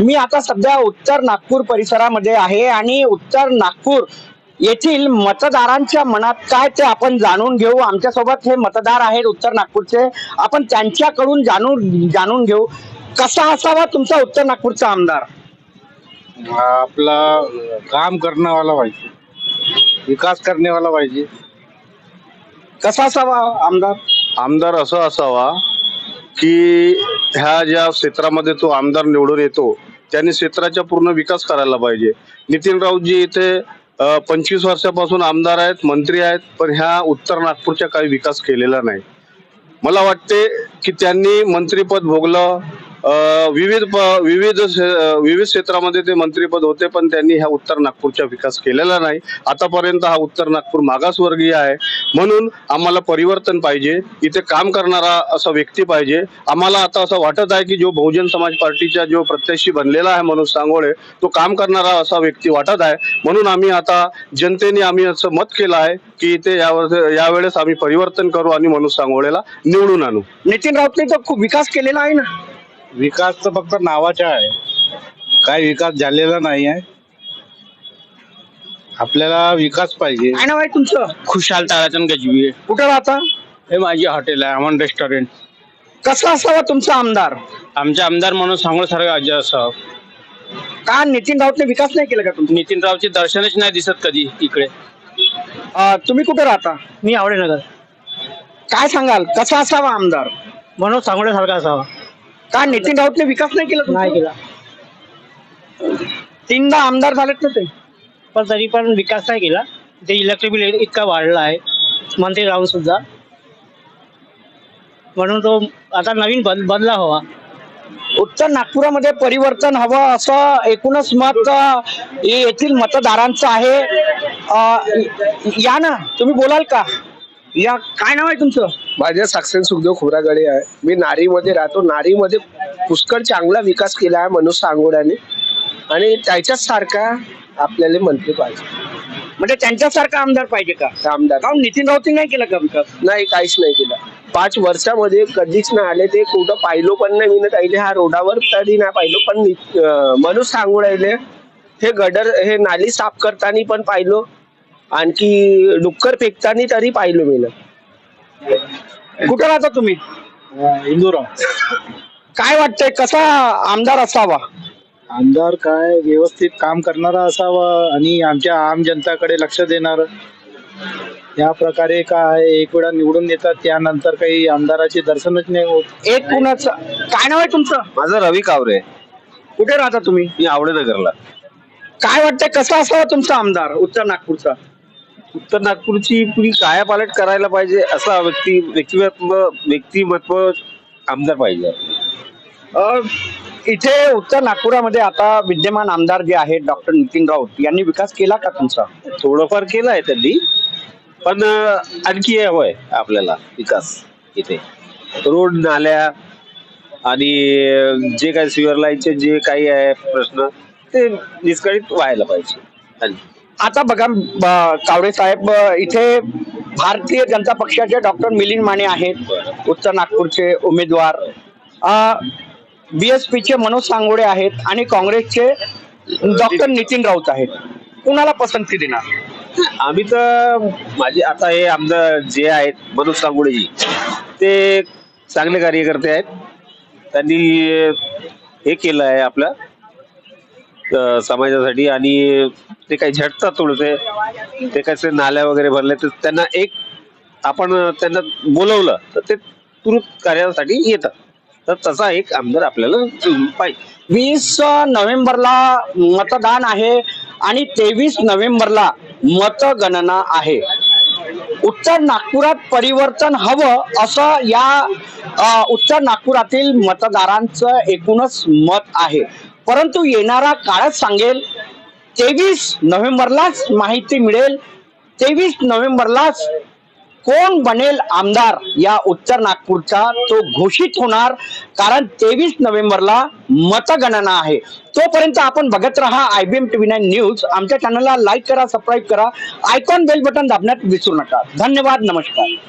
मी आता सध्या उत्तर नागपूर परिसरामध्ये आहे आणि उत्तर नागपूर येथील मतदारांच्या मनात काय ते आपण जाणून घेऊ. आमच्यासोबत हे मतदार आहेत उत्तर नागपूरचे. आपण त्यांच्याकडून जाणून जाणून घेऊ. कसा असावा तुमचा उत्तर नागपूरचा आमदार? आपला काम करने वाला पाहिजे. विकास करने वाला पाहिजे. कसा असावा आमदार? आमदार असं असावा की ह्या ज्या क्षेत्रामध्ये तो आमदार निवडून येतो त्यांनी क्षेत्राचा पूर्ण विकास करायला पाहिजे. नितीन राऊतजी इथे पंचवीस वर्षापासून आमदार आहेत मंत्री आहेत पण ह्या उत्तर नागपूरचा काही विकास केलेला नाही. मला वाटते की त्यांनी मंत्रीपद भोगलं विविध विविध विविध क्षेत्रामध्ये ते मंत्रीपद होते पण त्यांनी ह्या उत्तर नागपूरचा विकास केलेला नाही. आतापर्यंत हा उत्तर नागपूर मागासवर्गीय आहे. म्हणून आम्हाला परिवर्तन पाहिजे इथे काम करणारा असा व्यक्ती पाहिजे. आम्हाला आता असं वाटत आहे की जो बहुजन समाज पार्टीचा जो प्रत्याशी बनलेला आहे मनोज सांगोळे तो काम करणारा असा व्यक्ती वाटत आहे. म्हणून आम्ही आता जनतेने आम्ही असं मत केलं आहे की इथे यावर यावेळेस आम्ही परिवर्तन करू आणि मनोज सांगोळेला निवडून आणू. नितीन राऊतने तर खूप विकास केलेला आहे ना. विकास तर फक्त नावाचा आहे. काय विकास झालेला नाही आहे. आपल्याला विकास पाहिजे. काय नाव आहे तुमचं? खुशाल ताराचंद गजबी कुठं राहता? हे माझी हॉटेल आहे अमन रेस्टॉरंट कसा असावा तुमचा आमदार? आमचे आमदार म्हणून सांगू सारखं अजय असावं. का नितीन राऊतने विकास नाही केला का तुमचा? नितीन रावचे दर्शनच नाही दिसत कधी इकडे. अं, तुम्ही कुठे राहता? मी आवडेनगर. काय सांगाल? कसा असावा आमदार? म्हणून सांगण्यासारखा असावा. का नितीन राऊतने विकास नाही केला तुमचा? नाही केला. तीनदा आमदार झालेत ना ते? पण तरी पण विकास नाही केला. ते इलेक्ट्रिक बिल इतका वाढला आहे. मंत्री राहून सुद्धा. म्हणून तो आता नवीन बद बदला हवा. उत्तर नागपुरामध्ये परिवर्तन हवं असं एकूणच मत अं, येथील मतदारांचं आहे. अं, या ना तुम्ही बोलाल का? या काय नाव आहे तुमचं? माझे साक्षर सुखदेव खोब्रागडे आहे. मी नारीमध्ये राहतो. नारीमध्ये पुष्कळ चांगला विकास केला आहे मनोज सांगोड्याने आणि त्याच्याच सारखा आपल्याला मंत्री पाहिजे. म्हणजे त्यांच्यासारखा आमदार पाहिजे का? आमदार. काहून नितीन राऊतने नाही केला का? विकास नाही काहीच नाही केलं. पाच वर्षामध्ये कधीच नाही आले ते. कुठं पाहिलो पण नाही मी. त्याले हा रोडावर तरी नाही पाहिलो. पण नि- अं, मनोज हे गडर हे नाली साफ करताना पण पाहिलो. आणखी डुक्कर फेकताना तरी पाहिलो मी कुठं राहता तुम्ही? इंदुराव काय वाटतंय कसा आमदार असावा? आमदार काय व्यवस्थित काम करणारा असावा आणि आमच्या आम जनताकडे लक्ष देणार. या प्रकारे काय एक वेळा निवडून देतात त्यानंतर काही आमदाराचे दर्शनच नाही होत. एक कुणाच? काय नाव आहे तुमचं? माझं रवी कावरे. कुठे राहता तुम्ही? मी आवडेनगरला. काय वाटतंय कसा असावा तुमचा आमदार उत्तर नागपूरचा? उत्तर नागपूरची पुरी कायापालट करायला पाहिजे असा व्यक्ती व्यक्तिमत्व व्यक्तिमत्व आमदार पाहिजे. अ, इथे उत्तर नागपुरामध्ये आता विद्यमान आमदार जे आहेत डॉक्टर नितीन राऊत यांनी विकास केला का तुमचा? थोडंफार केलं आहे त्यांनी. पण अं, आणखी हवंय आपल्याला विकास इथे. रोड नाल्या आणि जे काही सिव्हर लाईनचे जे काही आहे प्रश्न ते निष्काळीत व्हायला पाहिजे. आणखी. आता बघा ब- कावडे साहेब इथे भारतीय जनता पक्षाचे डॉक्टर मिलिंद माने आहेत उत्तर नागपूरचे उमेदवार. बीएसपीचे मनोज सांगोडे आहेत आणि काँग्रेसचे डॉक्टर नितीन राऊत आहेत. कुणाला पसंती देणार? आम्ही तर माझे आता हे आमदार जे आहेत मनोज सांगोडेजी ते चांगले कार्यकर्ते आहेत. त्यांनी हे केलं आहे आपलं. समाजासाठी आणि ते काही झटतात थोडसे ते. कसे नाल्या वगैरे भरले तर त्यांना एक आपण त्यांना बोलवलं तर ते तुरुत कार्यासाठी येतात. तर तसा एक आमदार आपल्याला पाहिजे. वीस नोव्हेंबरला मतदान आहे आणि तेवीस नोव्हेंबरला मतगणना आहे. उत्तर नागपुरात परिवर्तन हवं असं या उत्तर नागपुरातील मतदारांचं एकूणच मत आहे. परंतु येणारा काळच सांगेल. तेवीस नोव्हेंबरलाच माहिती मिळेल. तेवीस नोव्हेंबरलाच कोण बनेल आमदार? या उत्तर नागपूरचा तो घोषित होणार. कारण तेवीस नोव्हेंबरला मतगणना आहे. तोपर्यंत आपण बघत राहा I B M TV nine news. आमच्या चॅनलला लाईक करा सबस्क्राईब करा. आयकॉन बेल बटन दाबण्यात विसरू नका. धन्यवाद नमस्कार.